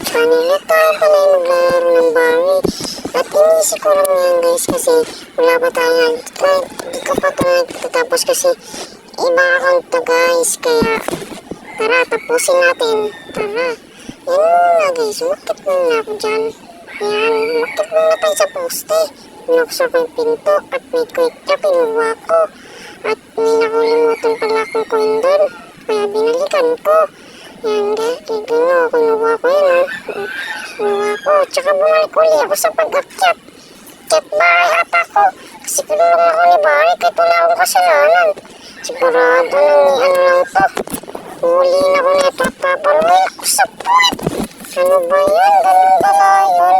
Channel. At tayo pala ay maglalaro ng Barry. At inisip ko lang yan guys kasi wala pa tayo. Kahit di ko pa ito nagtatapos kasi iba account to guys. Kaya tara tapusin natin. Tara. Yan na guys. Makit muna ako dyan. Yan. Makit muna tayo sa poste. Binuksan ko yung pinto at may quick na pinuha ko. At may nakulimutan pala akong coin doon. Kaya binalikan ko. Yan guys. Kaya kinuha ko yun ha. Kinuha ko. Tsaka bumalik uli ako sa pag-akyat. Cat bahay ata ko. Kasi kulong ako ni Barry kahit wala akong kasalanan. Sigurado na ni ano lang to. Huli na ko nito. Papaluin ko sa puwet. Ano ba yan? Ganun pala yun.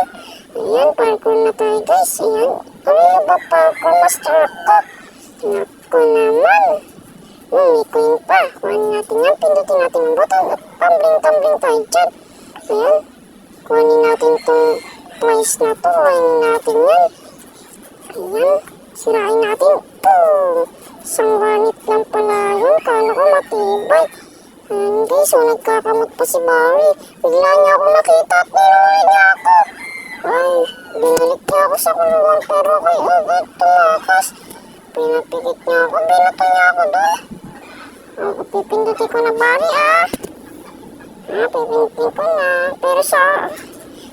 Ayan, parkour na tayo guys. Ayan. Tuloy na ba parkour master ko? Naku naman. May queen pa. Kuhanin natin yan. Pindutin natin ang button at tumbling-tumbling tayo dyan. Ayan. Kuhanin natin itong twice na to. Kuhanin natin yan. Ayan. Sirain natin. Boom! Isang ganit lang pala yun. Kala ko matibay. Ayan guys. So nagkakamot pa si Barry. Bigla niya ako nakita at niluli niya ako. Ay, binalik niya ako sa kulungan pero kay agad tumakas. Pinapikit niya ako, binato niya ako doon. Ako pipindutin ko na bari ah. Ah, pipindutin ko na. Pero sa...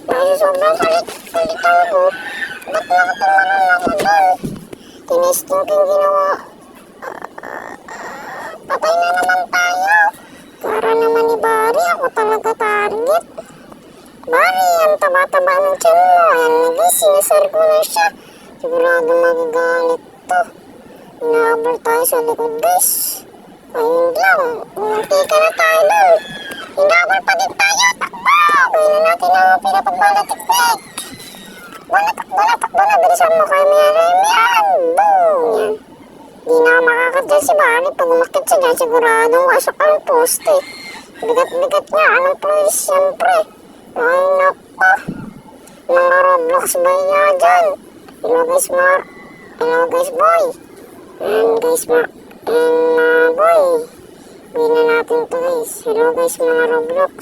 Dahil sobrang kalit, kalitan ko. Ba't ako tumanon ako doon? Tinesting ko yung ginawa. Patay na naman tayo. Para naman ni Bari, ako talaga target. Bari, ang taba-taba ng tiyan mo. Ayan na guys, sinasar ko na siya. Sigurado magagalit to. Inaabol tayo sa likod guys. Ayun lang, muntika na tayo doon. Inaabol pa din tayo. Takbo! Gawin na natin ang pinapagbalatiknik. Wala takbo na, takbo na. Bilisan mo kay Mia Remian. Boom! Yan. Di na makakat dyan si Bari. Pag umakit siya dyan, siguradong wasak ang poste. Bigat-bigat niya. Anong pulis, siyempre. Ay, nako. Mga Roblox ba niya dyan? Hello guys, Mar. Hello guys, boy. And guys, ma. And uh, boy. Gawin na natin to guys. Hello guys, mga Roblox.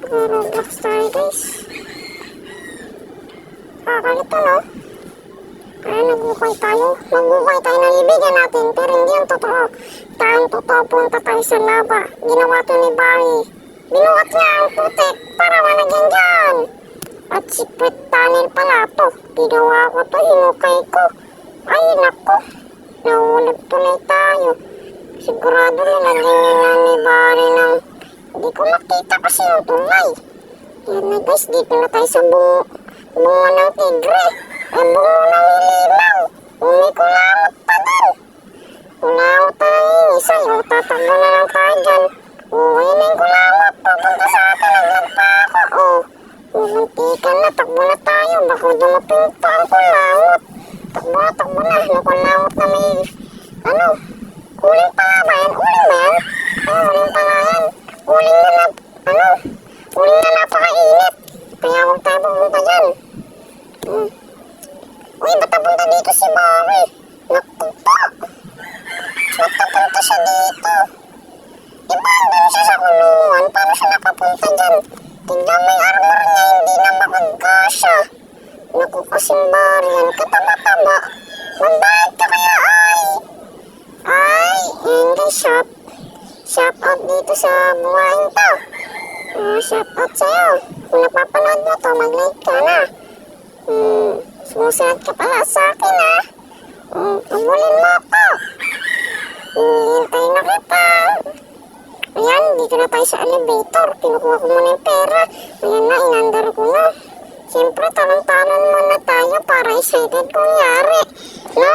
Mga Roblox tayo guys. Kakalito no? Kaya nagukay tayo. Magukay tayo ng ibigan natin. Pero hindi ang totoo. Tayong totoo punta tayo sa lava. Ginawa to ni Barry. Binuhat niya ang putik para malagyan dyan. At secret tunnel pala to. Ginawa ko to, hinukay ko. Ay, nako. Nahulog tuloy tayo. Sigurado nilagyan niya na ni Barry ng... Hindi ko makita kasi yung tulay. Yan na guys, dito na tayo sa bungo, bungo ng tigre. Ang bungo ng ilimaw. Umi kulangot pa doon. Kulangot na lang yung isa. Yung tatakbo na lang tayo dyan. Uwi na yung kulangot. Papunta sa atin. Naglag pa ako. Oh. Umuntikan na. Takbo na tayo. Baka dumapin pa ang kulangot. Takbo takbo na. Kulangot na may... Ano? Uling pa nga ba yan? Uling ba yan? Ano, uling pa nga yan. Uling na na... Ano? Uling na napakainit. Kaya huwag tayo pumunta dyan. Hmm. Uy, ba't napunta dito si? Naku po. Ba't napunta siya dito? Di ba andun siya sa kulungan? Paano siya nakapunta dyan? Tignan mo yung armor niya, hindi na makagkasya. Naku kasing Barry, yan kataba-taba. Magbayad ka kaya ay. Ay, hindi shop. Shout out dito sa buhayin to. Uh, shout out sa'yo. Kung napapanood mo to, mag-like ka na. Hmm, sumusunod ka pala sa akin ha. Hmm, pagulin mo ako. Hinihintay na kita. Ayan, dito na tayo sa elevator. Kinukuha ko muna yung pera. Ayan na, inandar ko na. Siyempre, talong-talon muna tayo para excited kunyari. No?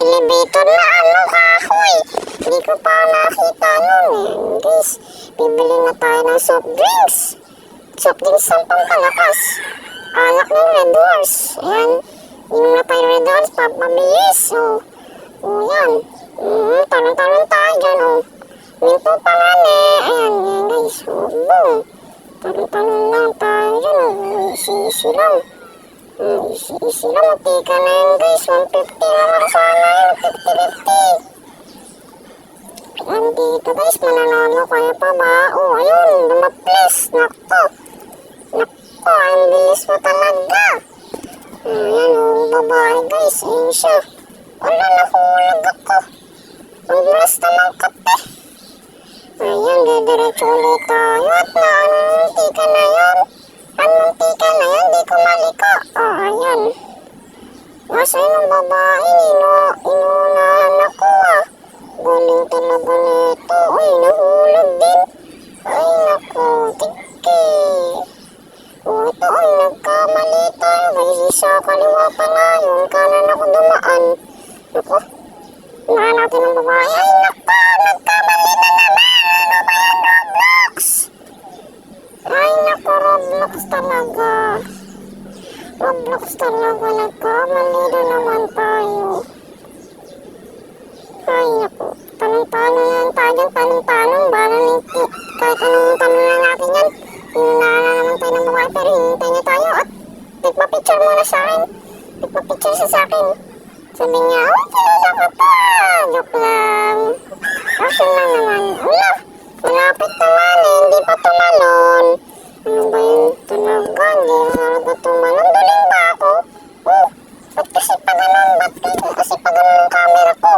Elevator na ano kahoy. Hindi ko pa nakita nun. Ayan, guys. Bibili na tayo ng soft drinks. Soft drinks ang pangkalakas. Alak ng Red Horse. Ayan. Inom na tayo Red Horse. Papabilis. So, oh, yan. Mm, talong-talong tayo dyan, oh. Minto pa nga na. Ayan, yan guys. Oh, boom. Talong-talong lang tayo dyan, oh. Easy-easy lang. Mm, easy-easy lang. Matika na yan guys. 150 na lang sana yun. 50-50. Ayan dito guys. Mananalo kayo pa ba? Oh, ayun. Lumaples. Nakto. Naku, ang bilis mo talaga. Ayan, oh, babae guys. Ayun siya. Wala, nahulog ako. Ang bilis naman kape. Ayan, didiretso ulit tayo. At naanunti ka na yan. Anunti ka na yan, di ko maliko. Oh, ayan. Nasa yung babae, ino, inunahan ako ah. Galing talaga nito. Uy, nahulog din. Ay, naku, tiki. O, ito, ay, nagkamali tayo. Guys, sa kaliwa pala yung kanan ako dumaan. Naku, natin ang babae. Ay, naku, Roblox talaga. Roblox talaga. Nagkamali na naman tayo. Ay, naku. Tanong-tanong yan tayo. Tanong-tanong. Bala nito. Kahit anong tanong na natin yan. Hinunahan na naman tayo ng babae. Pero hinintay niya tayo. At nagpa-picture muna sa akin. Nagpa-picture siya sa akin. Sabi niya, oh, kilala ko pa. Joke lang. Action lang naman. Wala. Malapit naman eh. Hindi pa tumalon. Ano ba yung talaga? Hindi na talaga tumalon. Duling ba ako? Oh, ba't kasi pa ganun? Ba't kasi pa ganun ang camera ko?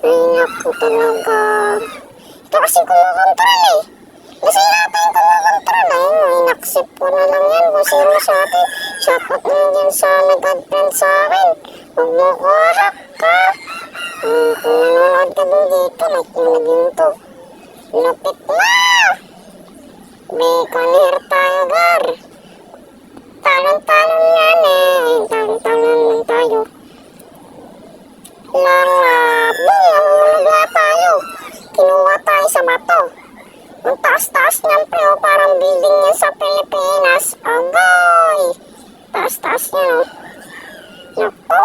Ay, naku talaga. Ito kasi kumukontrol eh. Kasi yata yung kumukontrol eh. Ay, inaksip ko na lang yan. Kung sino sa atin. Shoutout na yan sa nag-advent sa akin. Huwag mo ko harap ka. Hmm, kung nanonood ka din dito, like mo na din to. Lupit na! Bacon hair tayo, gar. Talon-talon yan eh. Talon-talon lang tayo. Lalabo, nahulog na tayo. Kinuha tayo sa bato. Ang taas-taas niyan, pre, oh, parang building niya sa Pilipinas. Agay! Taas-taas niya, oh. Naku.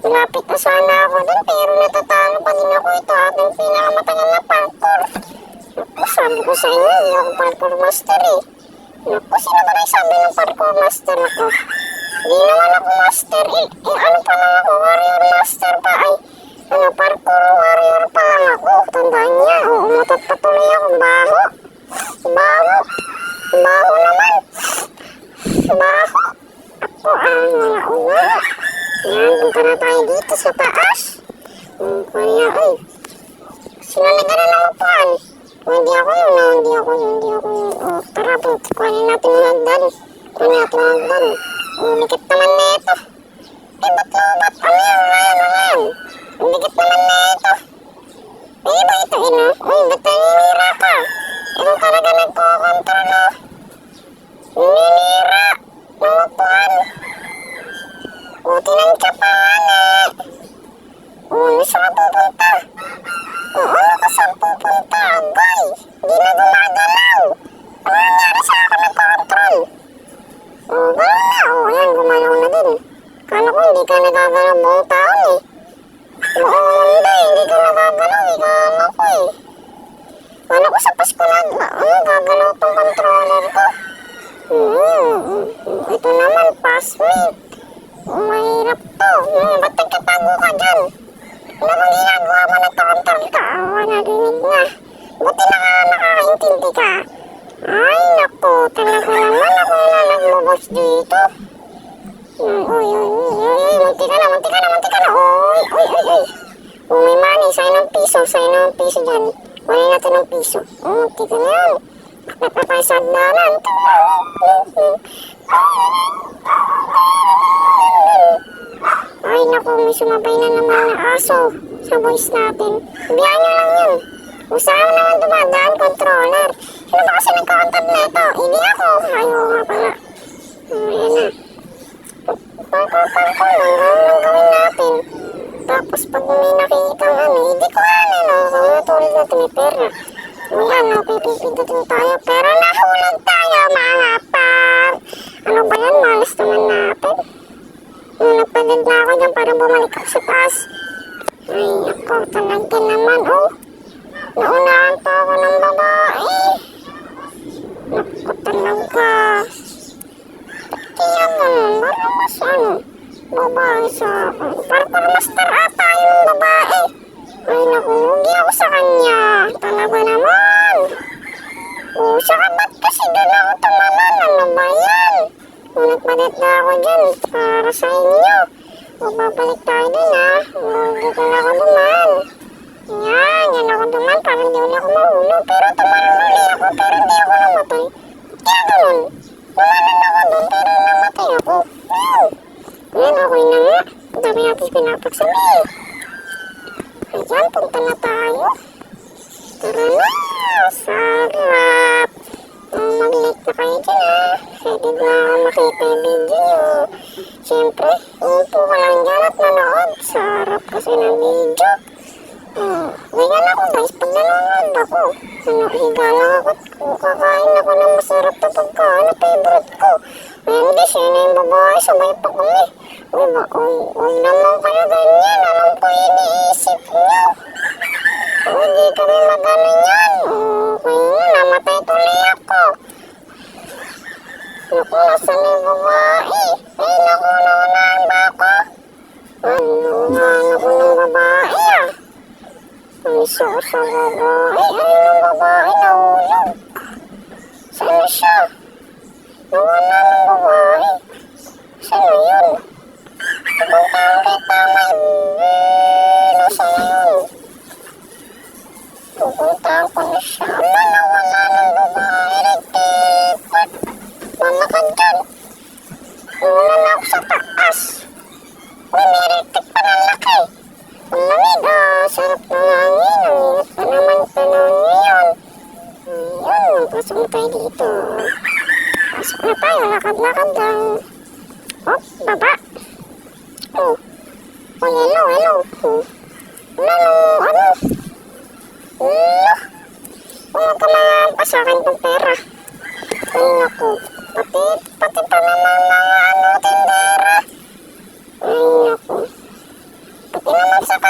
Malapit na sana ako dun, pero natatalo pa din ako ito parkour. Naku, sabi ko sa inyo, ako parkour master eh. Naku, sino ba nagsabi ng parkour master ako? Hindi naman ako master eh. Eh, ano pa lang ako, warrior master pa ay. Ano, parkour warrior pa lang ako. Tandaan niya, oh, umutot pa tuloy ako. Baho. Baho. Baho naman. Baho. Ako, wala ko nga. Yan, punta na tayo dito sa taas. Hmm, kaya, ay. Sino nagana ng upuan? Kung hindi ako yun, no, hindi ako yun, hindi ako yun. Oh, tara, punta, kuhanin natin yung hagdan. Kuhanin natin yung hagdan. Oh, mikit naman na ito. Eh, ba't mo, ba't ano yan, ngayon, ngayon? Ang dikit naman na ito. Eh, ba ito, eh, no? Uy, ba't naninira ka? Ikaw talaga nagko-control, no? Naninira. Ng upuan. Buti ng tsapahan, eh. Oh, saan pupunta? Oo, saan pupunta? Agay, di na gumagalaw. Ano nangyari sa akin ng control? Oo, ganun na. Oo, yan, gumalaw na din. Kala ko hindi ka nagagalaw buong taon eh. Oo, hindi, hindi ka nagagalaw eh. Kala ko eh. Kala ko sa Pasko lang, ano, gagalaw tong controller ko. Hmm, ito naman, passmate. Mahirap to. Hmm, ba't nagkatago ka dyan? Ano bang ginagawa mo na tonton ka? Oo, narinig na. Buti na ka nakakaintindi ka. Ay, naku, talaga naman ako na nagmubos dito. Uy, uy, uy, uy, munti ka na, munti ka na, munti ka na. Uy, uy, uy, uy. Oh, may sa'yo ng piso, sa'yo ng piso dyan. Kunin natin ng piso. Munti ka na yan. Bakit pa tayo naku, may sumabay na naman na aso sa voice natin. Biyan nyo lang yun. Usahan naman dumadaan, controller. Sino ba kasi nagkakontakt na ito? Hindi ako. Ayaw nga pala. Ayan na. Pangko-pangko lang. Lang gawin natin. Tapos pag may nakikita ng ano, hindi ko ano, no? Kung natulad natin may pera. May ano, pipipindutin tayo. Pero nahulog tayo, mga par. Ano ba yan? Malas naman natin. Nagpadad na ako dyan para bumalik ako sa taas. Ay, ako talaga naman, oh. Naunahan pa ako ng babae. Naku talaga. Kaya ganun, parang mas ano, babae sa akin. Parang master ata yung babae. Ay, naku, lugi ako sa kanya. Talaga naman. Oh, saka ba't ka kasi doon ako tumalon. Ano ba yan? Ngunit balit na ako dyan para sa inyo. O babalik tayo dun ha. Dito na ako duman. Yan, yan ako duman para hindi ulit ako mahulog. Pero tumalon ulit ako pero hindi ako namatay. Kaya ganun. Tumalon ako dun pero namatay ako. Wow. Yan, okay na nga. Dami natin pinapagsabi. Ayan, punta na tayo. Tara na! Sarap! Mag-like na kayo dyan ha. Pwede na makita yung video nyo. Siyempre, umupo ka lang dyan at nanood. Sarap kasi ng video. Oh, higa na ako guys pag nanonood ako. Ano, higa lang ako at kakain ako ng masarap na pagkain na favorite ko. Hindi, siya na yung babae, sabay pa kami. Uy, ba, uy, huwag naman kayo ganyan. Alam ko iniisip nyo. O, hindi kami magano yan. Okay nga, namatay tuloy ako. Naku, nasa na yung babae? Ay, naku, naunaan ba ako? Ano, naunaan ako ng babae ah. So, sa babae. Ay, ng babae, nahulog. Saan siya? Nawala ng babae. Sige tayo, lakad-lakad lang. Hop, baba. Oh. Oh, hello, hello. Oh. Hello, ano? Hello. Wala ka mga pa sa akin ng pera. Ay, naku. Pati, pati pa naman mga ano, tindera. Ay, naku. Pati naman sa kanila.